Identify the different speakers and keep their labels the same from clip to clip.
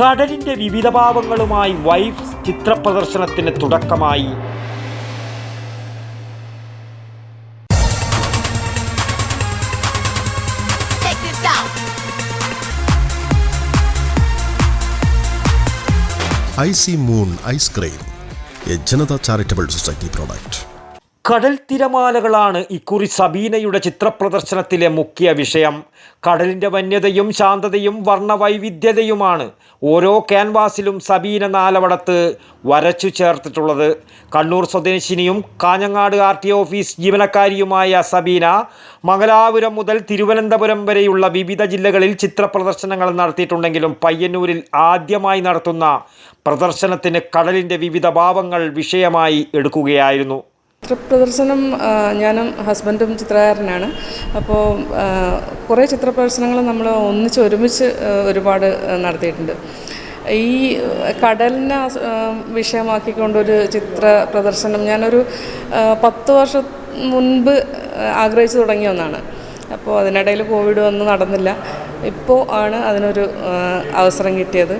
Speaker 1: കടലിന്റെ വിവിധ ഭാവങ്ങളുമായി വൈഫ്സ് ചിത്രപ്രദർശനത്തിന് തുടക്കമായി.
Speaker 2: I
Speaker 3: C moon ice cream a Janata charitable society product.
Speaker 1: കടൽ തിരമാലകളാണ് ഇക്കുറി സബീനയുടെ ചിത്രപ്രദർശനത്തിലെ മുഖ്യ വിഷയം. കടലിന്റെ വന്യതയും ശാന്തതയും വർണവൈവിധ്യതയുമാണ് ഓരോ ക്യാൻവാസിലും സബീന നാലവടത്ത് വരച്ചു ചേർത്തിട്ടുള്ളത്. കണ്ണൂർ സ്വദേശിനിയും കാഞ്ഞങ്ങാട് ആർ ടി ഓഫീസ് ജീവനക്കാരിയുമായ സബീന മംഗലാപുരം മുതൽ തിരുവനന്തപുരം വരെയുള്ള വിവിധ ജില്ലകളിൽ ചിത്രപ്രദർശനങ്ങൾ നടത്തിയിട്ടുണ്ടെങ്കിലും പയ്യന്നൂരിൽ ആദ്യമായി നടത്തുന്ന പ്രദർശനത്തിന് കടലിന്റെ വിവിധ ഭാവങ്ങൾ വിഷയമായി എടുക്കുകയായിരുന്നു.
Speaker 4: ചിത്രപ്രദർശനം ഞാനും ഹസ്ബൻഡും ചിത്രകാരനാണ്. അപ്പോൾ കുറേ ചിത്രപ്രദർശനങ്ങൾ നമ്മൾ ഒന്നിച്ച് ഒരുമിച്ച് ഒരുപാട് നടത്തിയിട്ടുണ്ട്. ഈ കടലിനെ വിഷയമാക്കിക്കൊണ്ടൊരു ചിത്ര പ്രദർശനം ഞാനൊരു പത്ത് വർഷം മുൻപ് ആഗ്രഹിച്ചു തുടങ്ങിയ ഒന്നാണ്. അപ്പോൾ അതിനിടയിൽ കോവിഡ് വന്ന് നടന്നില്ല. ഇപ്പോൾ ആണ് അതിനൊരു അവസരം കിട്ടിയത്.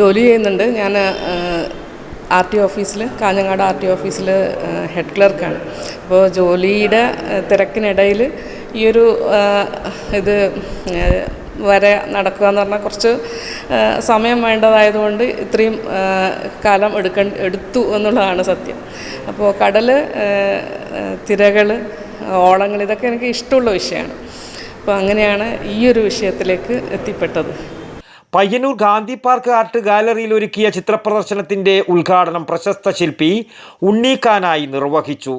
Speaker 4: ജോലി ചെയ്യുന്നുണ്ട്. ഞാൻ ആർ ടി ഓഫീസിൽ കാഞ്ഞങ്ങാട് ആർ ടി ഓഫീസിൽ ഹെഡ് ക്ലർക്കാണ്. അപ്പോൾ ജോലിയുടെ തിരക്കിനിടയിൽ ഈ ഒരു ഇത് വരെ നടക്കുക എന്ന് പറഞ്ഞാൽ കുറച്ച് സമയം വേണ്ടതായതുകൊണ്ട് ഇത്രയും കാലം എടുക്ക എടുത്തു എന്നുള്ളതാണ് സത്യം. അപ്പോൾ കടൽ തിരകൾ ഓളങ്ങൾ ഇതൊക്കെ എനിക്ക് ഇഷ്ടമുള്ള വിഷയമാണ്. അപ്പോൾ അങ്ങനെയാണ് ഈ ഒരു വിഷയത്തിലേക്ക് എത്തിപ്പെട്ടത്.
Speaker 1: പയ്യന്നൂർ ഗാന്ധി പാർക്ക് ആർട്ട് ഗാലറിയിൽ ഒരുക്കിയ ചിത്രപ്രദർശനത്തിന്റെ ഉദ്ഘാടനം പ്രശസ്ത ശില്പി ഉണ്ണീക്കാനായി നിർവഹിച്ചു.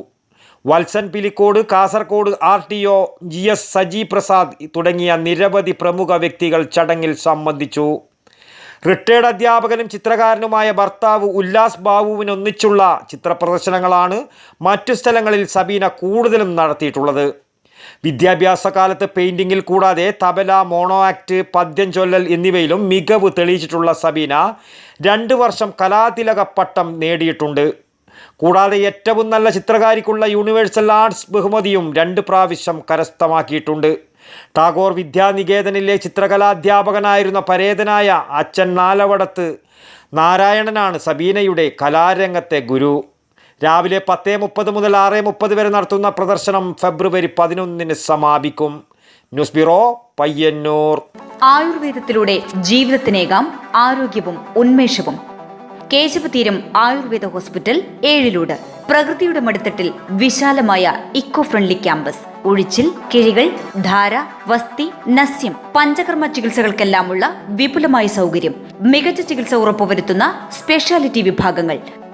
Speaker 1: Valsan Pilicode Kasaragod R T O G S Saji Prasad തുടങ്ങിയ നിരവധി പ്രമുഖ വ്യക്തികൾ ചടങ്ങിൽ സംബന്ധിച്ചു. റിട്ടയർഡ് അധ്യാപകനും ചിത്രകാരനുമായ ഭർത്താവ് ഉല്ലാസ് ബാബുവിനൊന്നിച്ചുള്ള ചിത്രപ്രദർശനങ്ങളാണ് മറ്റു സ്ഥലങ്ങളിൽ സബീന കൂടുതലും നടത്തിയിട്ടുള്ളത്. വിദ്യാഭ്യാസ കാലത്ത് പെയിന്റിങ്ങിൽ കൂടാതെ തബല മോണോ ആക്ട് പദ്യം ചൊല്ലൽ എന്നിവയിലും മികവ് തെളിയിച്ചിട്ടുള്ള സബീന രണ്ട് വർഷം കലാതിലക പട്ടം നേടിയിട്ടുണ്ട്. കൂടാതെ ഏറ്റവും നല്ല ചിത്രകാരിക്കുള്ള യൂണിവേഴ്സൽ ആർട്സ് ബഹുമതിയും രണ്ട് പ്രാവശ്യം കരസ്ഥമാക്കിയിട്ടുണ്ട്. ടാഗോർ വിദ്യാനികേതനിലെ ചിത്രകലാധ്യാപകനായിരുന്ന പരേതനായ അച്ഛൻ നാലവടത്ത് നാരായണനാണ് സബീനയുടെ കലാരംഗത്തെ ഗുരു. രാവിലെ പത്ത് മുപ്പത് മുതൽ ആറ് മുപ്പത് വരെ നടത്തുന്ന പ്രദർശനം ഫെബ്രുവരി പതിനൊന്നിന് സമാപിക്കും. News bureau Payyanur.
Speaker 5: ആയുർവേദത്തിലൂടെ ജീവിതത്തിനേകാം ആരോഗ്യവും ഉന്മേഷവും. കേശവതീരം ആയുർവേദ ഹോസ്പിറ്റൽ ഏഴിലൂട്. പ്രകൃതിയുടെ മടിത്തട്ടിൽ വിശാലമായ ഇക്കോ ഫ്രണ്ട്ലി ക്യാമ്പസ്. ഒഴിച്ചിൽ കിഴികൾ ധാര വസ്തി നസ്യം പഞ്ചകർമ്മ ചികിത്സകൾക്കെല്ലാമുള്ള വിപുലമായ സൗകര്യം. മികച്ച ചികിത്സ ഉറപ്പുവരുത്തുന്ന സ്പെഷ്യാലിറ്റി വിഭാഗങ്ങൾ.